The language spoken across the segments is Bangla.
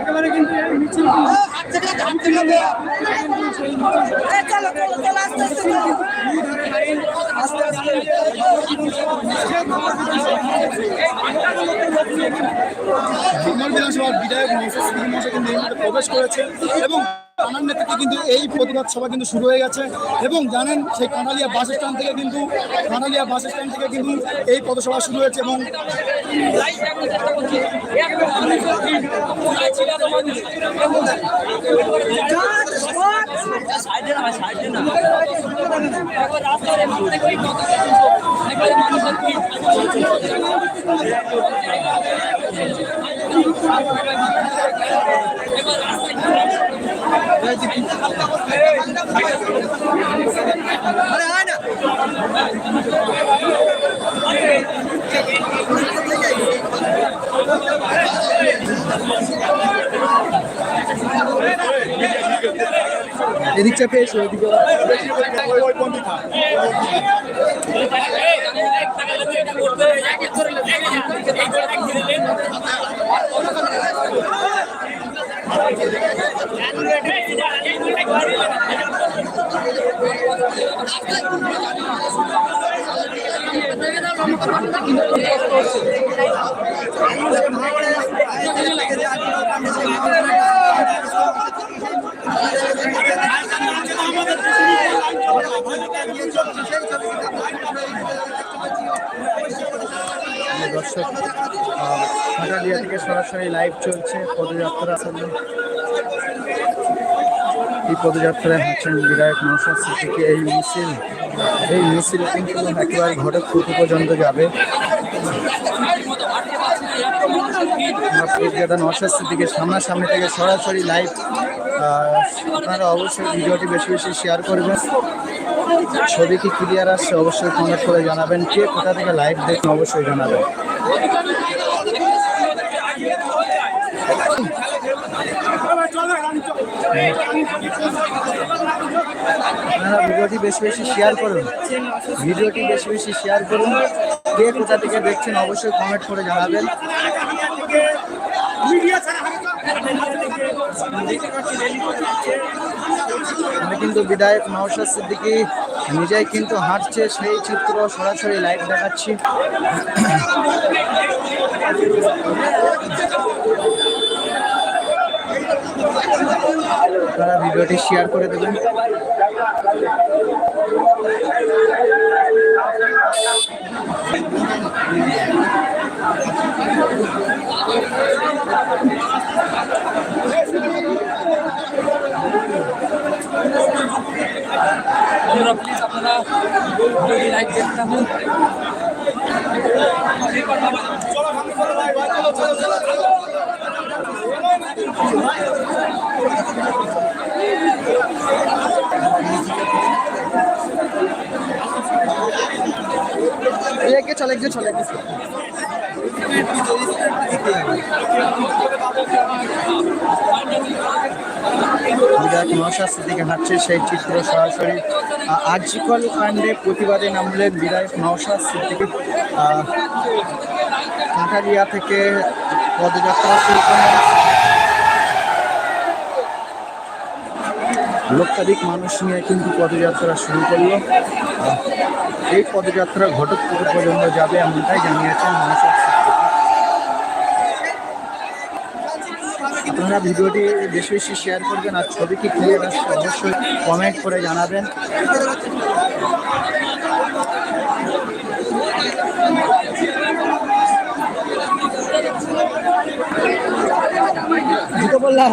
একেবারে কিন্তু মিছিল বিমল বিধানসভার বিধায়ক মহাশয় প্রবেশ করেছে এবং থানার নেতৃত্বে কিন্তু এই প্রতিবাদ সভা কিন্তু শুরু হয়ে গেছে। এবং জানেন, সেই কানালিয়া বাস স্ট্যান্ড থেকে কিন্তু, কানালিয়া বাস স্ট্যান্ড থেকে কিন্তু এই পথসভা শুরু হয়েছে এবং এদিক চাপে এসো এদিকে দর্শক কাটালিয়া থেকে সরাসরি লাইভ চলছে পদযাত্রা আসলে এই পদযাত্রায় হচ্ছেন বিধায়ক নৌসাদ সিদ্দিকি। এই মিছিল এই মিছিল কিন্তু একেবারে ঘটকপুর পর্যন্ত যাবে। নৌসাদ সিদ্দিকের সামনাসামনি থেকে সরাসরি লাইভ আপনারা অবশ্যই ভিডিওটি বেশি বেশি শেয়ার করবেন। ছবি কি ক্লিয়ার আসছে, অবশ্যই কমেন্ট করে জানাবেন। কে কোথা থেকে লাইভ দেখুন, অবশ্যই জানাবেন। আপনারা ভিডিওটি বেশি বেশি শেয়ার করুন। ভিডিওটি বেশি বেশি শেয়ার করুন। কে কোথা থেকে দেখছেন অবশ্যই কমেন্ট করে জানাবেন। আমি কিন্তু বিধায়ক নওশাদ সিদ্দিকী, নিজেই কিন্তু হাঁটছে সেই চিত্র সরাসরি লাইভ দেখাচ্ছি। আপনারা ভিডিওটি শেয়ার করে দেবেন। আপনারা লাইক করতে থাকুন একে চলে গিয়ে চলে গেছে। সেই চিত্র সরাসরি। আহ, কাণ্ডে প্রতিবাদে নামলেন বিধায়ক নওশাদ সিদ্দিকী আহ, কাঁঠালিয়া থেকে পদযাত্রা শুরু করেন লক্ষাধিক মানুষ নিয়ে কিন্তু পদযাত্রা শুরু করল। এই পদযাত্রা ঘটকপুর পর্যন্ত যাবে এমনটাই জানিয়েছেন সিদ্দিকী আপনারা ভিডিওটি বেশি বেশি শেয়ার করবেন আর ছবি কি ক্লিয়ার আসছে অবশ্যই কমেন্ট করে জানাবেন। বললাম।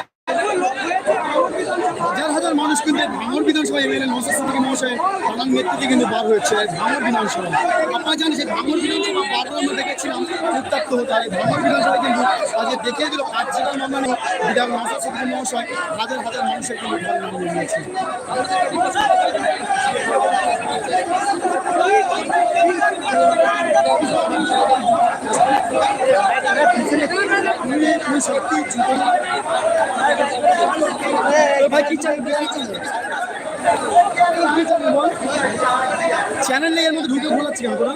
মানুষ কিন্তু ভাঙর বিধানসভা এমএলএ নৌসাদ সিদ্দিকী মহাশয় প্রধান নেতৃত্বে কিন্তু বার হয়েছে ভাঙর বিধানসভা। আপনারা জানেন যে ভাঙর বিধানসভা বারবার আমরা দেখেছিলাম উত্তাপ্ত হতে হয়। ভাঙর বিধানসভা কিন্তু আজকে দেখিয়ে দিল কার্যকাল মামলা নিয়ে বিধায়ক নৌসাদ সিদ্দিকী মহাশয় হাজার হাজার মানুষের কিন্তু ঘর নাম নিয়েছে সত্যি চ্যানেল এর মধ্যে ঢুকে ভোলাচ্ছি কেন তোরা?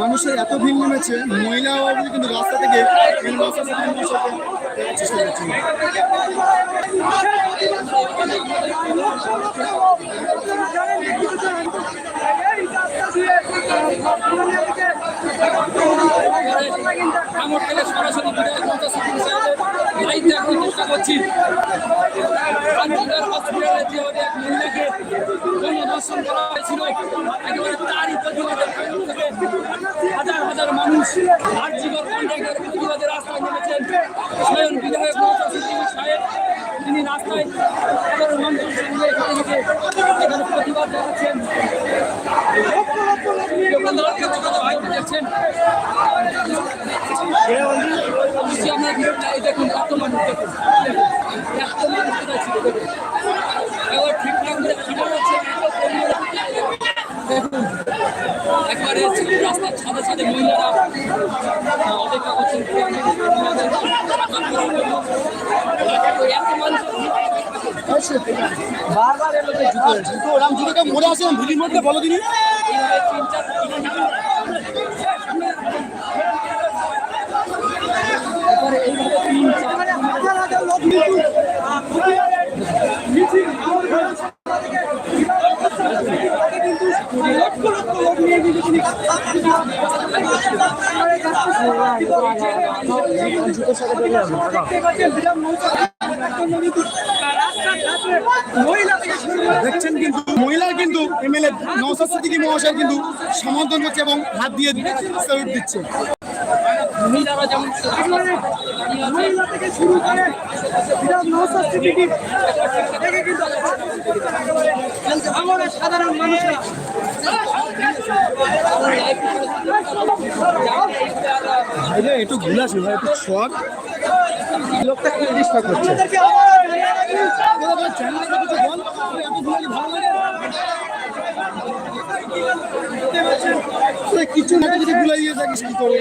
মানুষের এত ভিড় নেমেছে, মহিলা কিন্তু রাস্তা থেকে চেষ্টা করছে আমার থেকে সরাসরি সিদ্দিকী সাহেবের লাইভ দেখানোর চেষ্টা করছি হসপিটালে যেভাবে এক মহিলাকে গণধর্ষণ করা হয়েছিল একেবারে তারই প্রতিবাদে হাজার হাজার মানুষ আর জীবন কন্ট্রাক্টের প্রতিবাদে রাস্তায় বিধায়ক তিনি রাস্তায় সাধারণ মানুষের সঙ্গে এখানে থেকে এখানে প্রতিবাদ বলছি আমরা ভিড়টা এই দেখুন এত মানুষ দেখুন। এত মানুষ কোথায় দেখুন। এবার ঠিকঠাক করে এত কর্মীরা। দেখুন, একবারে রাস্তার ছাদে ছাদে মহিলারা অপেক্ষা করছেন। বারবার জুতো জুতো ওরাম জুতোকে মরে আসেন ভিড়ির মধ্যে বলো তিন চার এবারে এইভাবে তিন চার দেখছেন কিন্তু মহিলার কিন্তু এমএলএ নৌসাদ সিদ্দিকী মহাশয় কিন্তু সমর্থন করছে এবং হাত দিয়ে স্যালুট দিচ্ছে। মহিলারা যেমন মহিলা থেকে শুরু করে নৌসাদ সিদ্দিকী। আমরা সাধারণ মানুষরা একটু ঘুলাস ভাই একটু শখ লোকটা কি ডিস্টার্ব করছে কিছু না কিছু গুলাই দিয়ে থাকিস কি করে